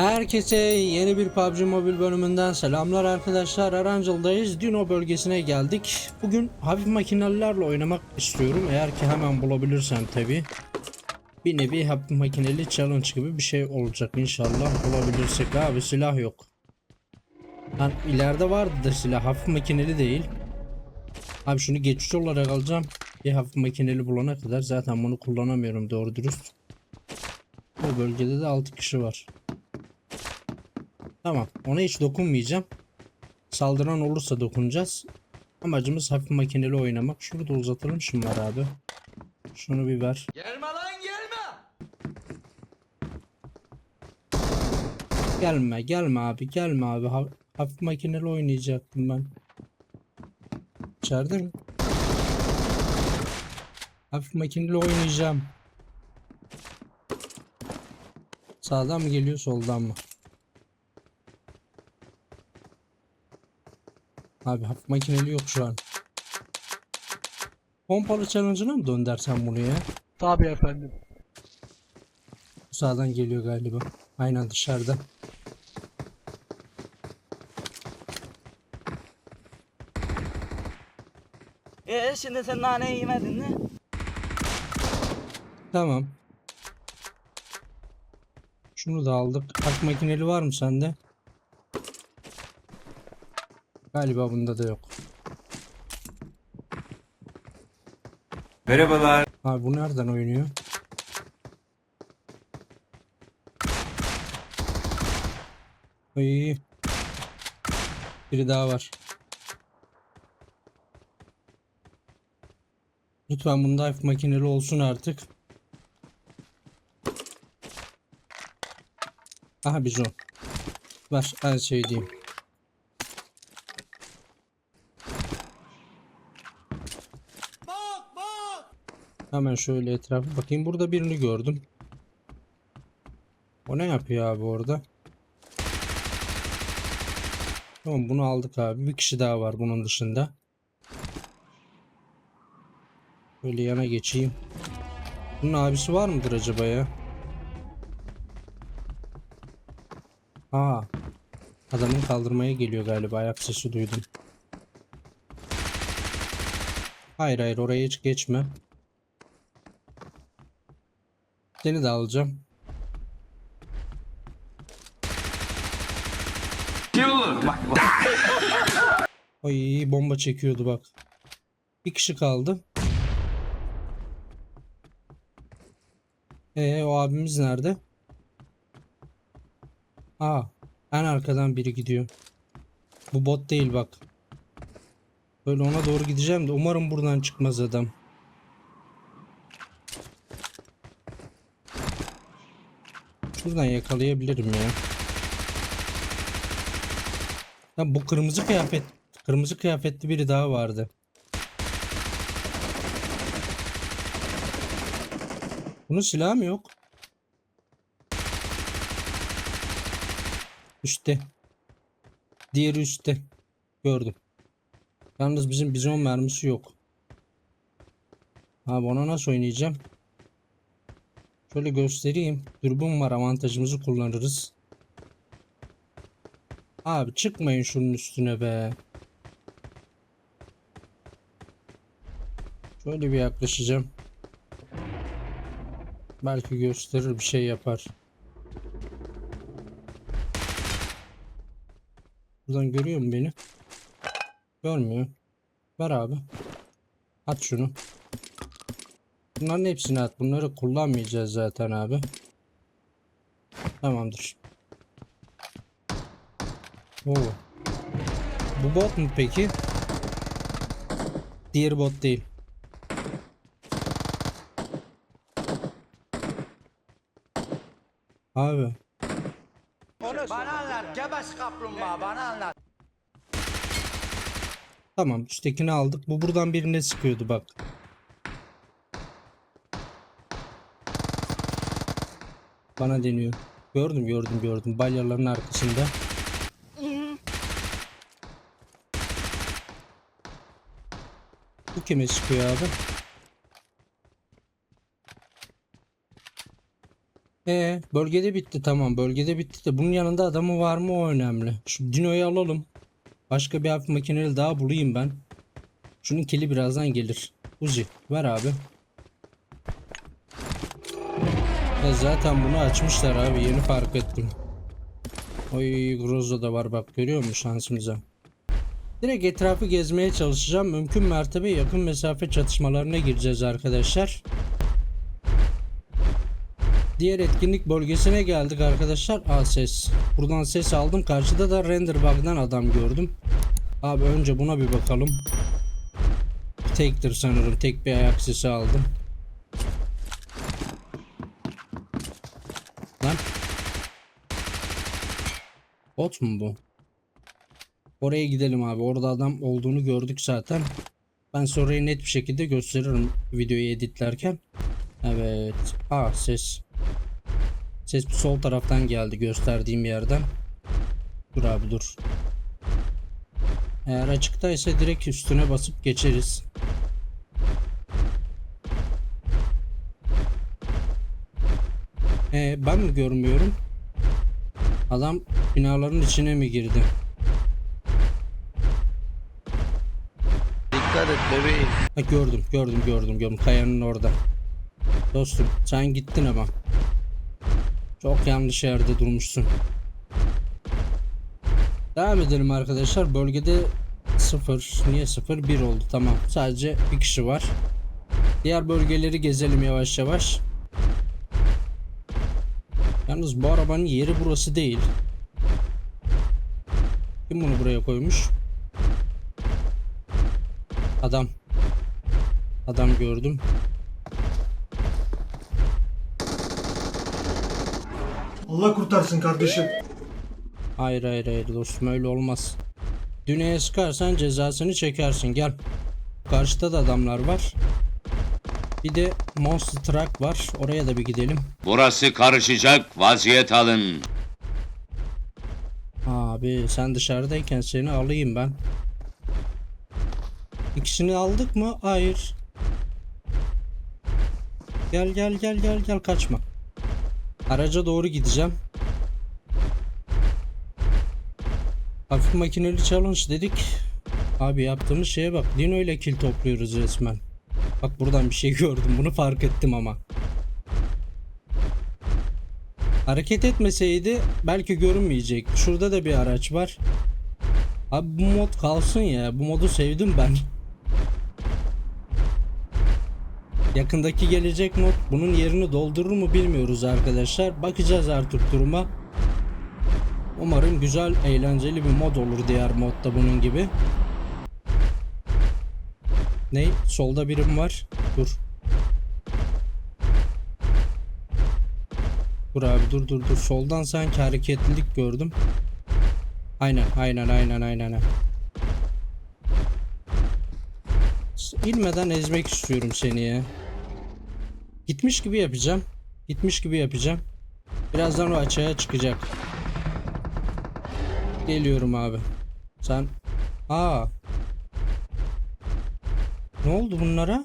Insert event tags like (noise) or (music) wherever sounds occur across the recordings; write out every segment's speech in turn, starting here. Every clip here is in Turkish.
Herkese yeni bir PUBG Mobile bölümünden selamlar arkadaşlar. Erangel'dayız. Dino bölgesine geldik. Bugün hafif makinelerle oynamak istiyorum. Eğer ki hemen bulabilirsem tabi. Bir nevi hafif makineli challenge gibi bir şey olacak inşallah bulabilirsek. Abi silah yok. Hani ileride vardı da silah hafif makineli değil. Abi şunu geçici olarak alacağım. Bir hafif makineli bulana kadar zaten bunu kullanamıyorum doğru dürüst. Bu bölgede de 6 kişi var. Tamam. Ona hiç dokunmayacağım. Saldıran olursa dokunacağız. Amacımız hafif makineli oynamak. Şurada uzatalım şunları abi. Şunu bir ver. Gelme lan gelme. Gelme gelme abi gelme abi. Ha- hafif makineli oynayacaktım ben. İçeride mi? Hafif makineli oynayacağım. Sağdan mı geliyor soldan mı? Abi hafif makineli yok şu an. Pompalı challenge'ına mı döndersen bunu ya? Tabii efendim. Sağdan geliyor galiba. Aynen dışarıda. Ee şimdi sen nane yemedin mi? Tamam. Şunu da aldık. Hak makineli var mı sende? Galiba bunda da yok. Merhabalar. Abi bu nereden oynuyor? Ay. Biri daha var. Lütfen bunda hafif makineli olsun artık. Aha bizon. Ver her şey diyeyim. Hemen şöyle etrafa bakayım. Burada birini gördüm. O ne yapıyor abi orada? Tamam bunu aldık abi. Bir kişi daha var bunun dışında. Böyle yana geçeyim. Bunun abisi var mıdır acaba ya? Aa. Adamın kaldırmaya geliyor galiba. Ayak sesi duydum. Hayır hayır oraya hiç geçme. Seni de alacağım. (laughs) Ay bomba çekiyordu bak. Bir kişi kaldı. Ee o abimiz nerede? Aa en arkadan biri gidiyor. Bu bot değil bak. Böyle ona doğru gideceğim de umarım buradan çıkmaz adam. Şuradan yakalayabilirim ya. Ya bu kırmızı kıyafet, kırmızı kıyafetli biri daha vardı. Bunun silahı mı yok? Üstte. Diğeri üstte. Gördüm. Yalnız bizim bizon mermisi yok. Abi ona nasıl oynayacağım? Şöyle göstereyim. Dürbün var avantajımızı kullanırız. Abi çıkmayın şunun üstüne be. Şöyle bir yaklaşacağım. Belki gösterir bir şey yapar. Buradan görüyor mu beni? Görmüyor. Ver abi. At şunu. Bunların hepsini at. Bunları kullanmayacağız zaten abi. Tamamdır. Oo. Bu bot mu peki? Diğer bot değil. Abi. Bana anlat gebes kaplumbağa bana anlat. Tamam üsttekini aldık. Bu buradan birine sıkıyordu bak. Bana deniyor. Gördüm gördüm gördüm. Balyaların arkasında. Bu kime sıkıyor abi? E bölgede bitti tamam bölgede bitti de bunun yanında adamı var mı o önemli. Şu Dino'yu alalım. Başka bir hafif makineli daha bulayım ben. Şunun kili birazdan gelir. Uzi ver abi. Ya zaten bunu açmışlar abi yeni fark ettim. Oy Groza da var bak görüyor musun şansımıza. Direkt etrafı gezmeye çalışacağım. Mümkün mertebe yakın mesafe çatışmalarına gireceğiz arkadaşlar. Diğer etkinlik bölgesine geldik arkadaşlar. Aa ses. Buradan ses aldım. Karşıda da render bug'dan adam gördüm. Abi önce buna bir bakalım. Tektir sanırım. Tek bir ayak sesi aldım. Bot mu bu? Oraya gidelim abi. Orada adam olduğunu gördük zaten. Ben sonrayı net bir şekilde gösteririm videoyu editlerken. Evet. Aa ses. Ses bu sol taraftan geldi gösterdiğim yerden. Dur abi dur. Eğer açıktaysa direkt üstüne basıp geçeriz. Ee, ben mi görmüyorum? Adam binaların içine mi girdi? Dikkat et bebeğim. Ha, gördüm, gördüm, gördüm, gördüm. Kayanın orada. Dostum, sen gittin ama. Çok yanlış yerde durmuşsun. Devam edelim arkadaşlar. Bölgede 0, niye 0? 1 oldu. Tamam. Sadece bir kişi var. Diğer bölgeleri gezelim yavaş yavaş. Yalnız bu arabanın yeri burası değil. Kim bunu buraya koymuş? Adam. Adam gördüm. Allah kurtarsın kardeşim. Hayır hayır hayır dostum öyle olmaz. Dünyaya sıkarsan cezasını çekersin gel. Karşıda da adamlar var. Bir de Monster Truck var. Oraya da bir gidelim. Burası karışacak, vaziyet alın. Abi sen dışarıdayken seni alayım ben. İkisini aldık mı? Hayır. Gel gel gel gel gel kaçma. Araca doğru gideceğim. Hafif makineli challenge dedik. Abi yaptığımız şeye bak. Dino ile kill topluyoruz resmen. Bak buradan bir şey gördüm. Bunu fark ettim ama. Hareket etmeseydi belki görünmeyecekti. Şurada da bir araç var. Abi bu mod kalsın ya. Bu modu sevdim ben. Yakındaki gelecek mod bunun yerini doldurur mu bilmiyoruz arkadaşlar. Bakacağız artık duruma. Umarım güzel, eğlenceli bir mod olur diğer modda bunun gibi. Ne? Solda birim var. Dur. Dur abi dur dur dur. Soldan sanki hareketlilik gördüm. Aynen aynen aynen aynen. İlmeden ezmek istiyorum seni ya. Gitmiş gibi yapacağım. Gitmiş gibi yapacağım. Birazdan o açığa çıkacak. Geliyorum abi. Sen... Aa. Ne oldu bunlara?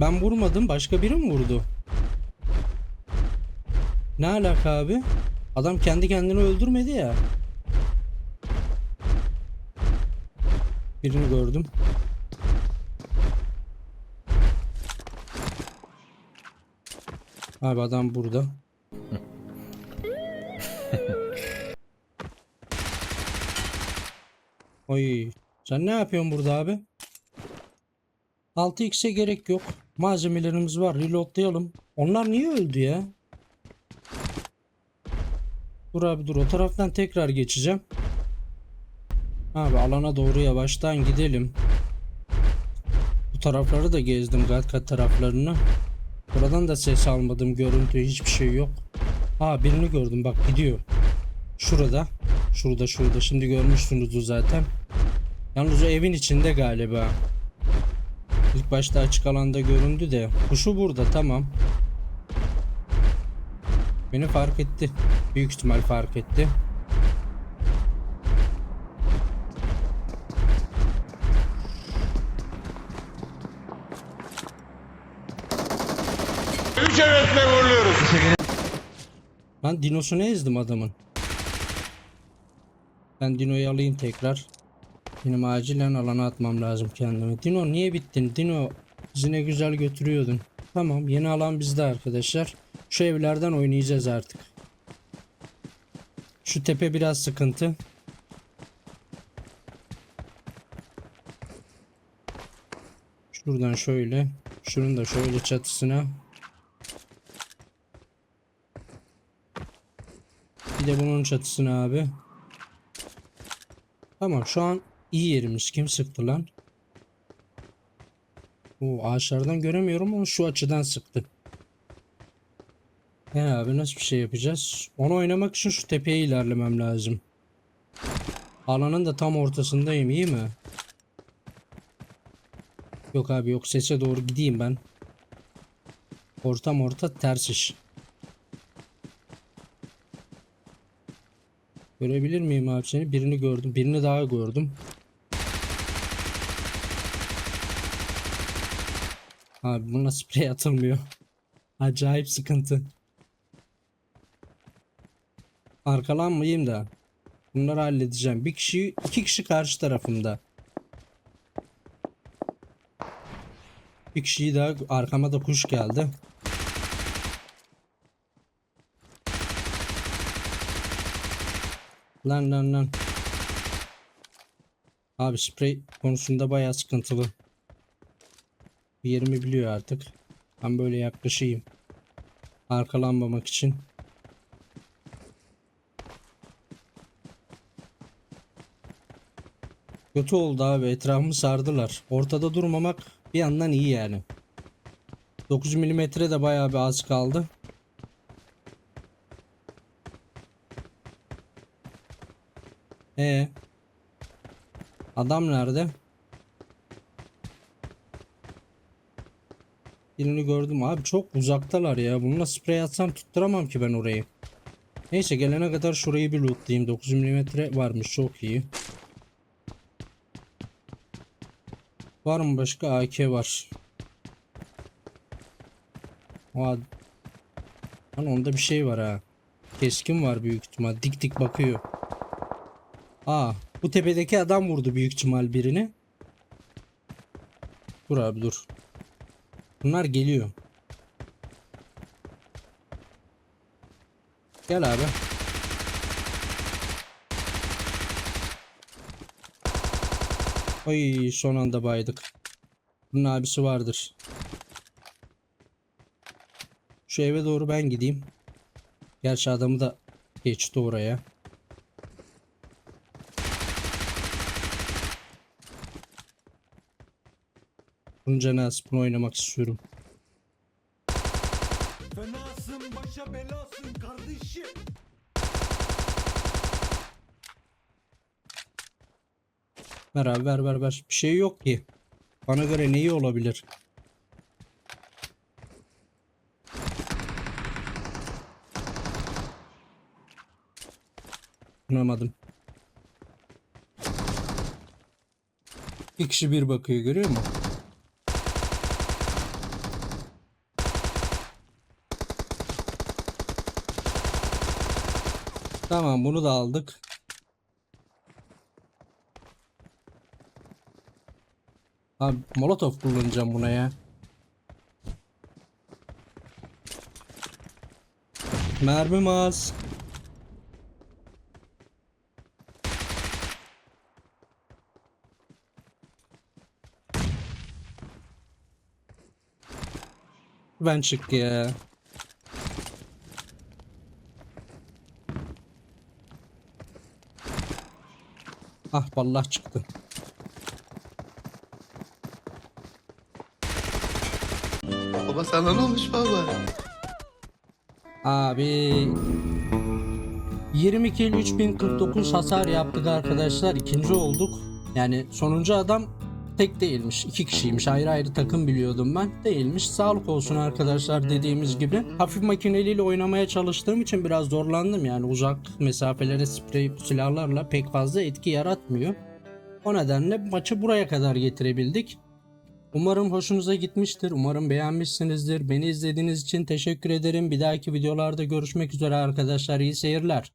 Ben vurmadım. Başka biri mi vurdu? Ne alaka abi? Adam kendi kendini öldürmedi ya. Birini gördüm. Abi adam burada. (laughs) Oy. Sen ne yapıyorsun burada abi? 6x'e gerek yok. Malzemelerimiz var. Reloadlayalım. Onlar niye öldü ya? Dur abi dur. O taraftan tekrar geçeceğim. Abi alana doğru yavaştan gidelim. Bu tarafları da gezdim kat taraflarını. Buradan da ses almadım. Görüntü hiçbir şey yok. Aa birini gördüm bak gidiyor. Şurada. Şurada şurada. Şimdi görmüşsünüzdür zaten. Yalnız o evin içinde galiba. İlk başta açık alanda göründü de. Kuşu burada tamam. Beni fark etti. Büyük ihtimal fark etti. Ben dinosunu ezdim adamın. Ben Dino'yu alayım tekrar. Benim acilen alana atmam lazım kendimi. Dino niye bittin? Dino bizi ne güzel götürüyordun. Tamam yeni alan bizde arkadaşlar. Şu evlerden oynayacağız artık. Şu tepe biraz sıkıntı. Şuradan şöyle. Şunun da şöyle çatısına. Bir de bunun çatısına abi. Tamam şu an iyi yerimiz. Kim sıktı lan? O ağaçlardan göremiyorum ama şu açıdan sıktı. He abi nasıl bir şey yapacağız? Onu oynamak için şu tepeye ilerlemem lazım. Alanın da tam ortasındayım iyi mi? Yok abi yok sese doğru gideyim ben. Ortam orta ters iş. Görebilir miyim abi seni? Birini gördüm. Birini daha gördüm. Abi buna sprey atılmıyor. (laughs) Acayip sıkıntı. Arkalanmayayım da. Bunları halledeceğim. Bir kişi, iki kişi karşı tarafımda. Bir kişiyi daha arkama da kuş geldi. Lan lan lan. Abi sprey konusunda bayağı sıkıntılı. Yerimi biliyor artık. Ben böyle yaklaşayım. Arkalanmamak için. Kötü oldu abi etrafımı sardılar. Ortada durmamak bir yandan iyi yani. 9 milimetre de bayağı bir az kaldı. E Adam nerede? Birini gördüm abi çok uzaktalar ya. Bununla sprey atsam tutturamam ki ben orayı. Neyse gelene kadar şurayı bir lootlayayım. 9 mm varmış çok iyi. Var mı başka? AK var. Aa, Lan onda bir şey var ha. Keskin var büyük ihtimal. Dik dik bakıyor. Aa, bu tepedeki adam vurdu büyük ihtimal birini. Dur abi dur. Bunlar geliyor. Gel abi. Ay son anda baydık. Bunun abisi vardır. Şu eve doğru ben gideyim. Gerçi adamı da geçti oraya. Bunun az. Bunu oynamak istiyorum. Fenasın başa belasın kardeşim. Ver abi ver ver ver. Bir şey yok ki. Bana göre neyi olabilir? Anlamadım. Bir kişi bir bakıyor görüyor musun? Tamam bunu da aldık. Abi molotof kullanacağım buna ya. Mermim az. Ben çık ya. Ah vallahi çıktı. Baba sana ne olmuş baba? Abi 20 kill 3049 hasar yaptık arkadaşlar. İkinci olduk. Yani sonuncu adam tek değilmiş. iki kişiymiş. Ayrı ayrı takım biliyordum ben. Değilmiş. Sağlık olsun arkadaşlar dediğimiz gibi. Hafif makineliyle oynamaya çalıştığım için biraz zorlandım. Yani uzak mesafelere sprey silahlarla pek fazla etki yaratmıyor. O nedenle maçı buraya kadar getirebildik. Umarım hoşunuza gitmiştir. Umarım beğenmişsinizdir. Beni izlediğiniz için teşekkür ederim. Bir dahaki videolarda görüşmek üzere arkadaşlar. İyi seyirler.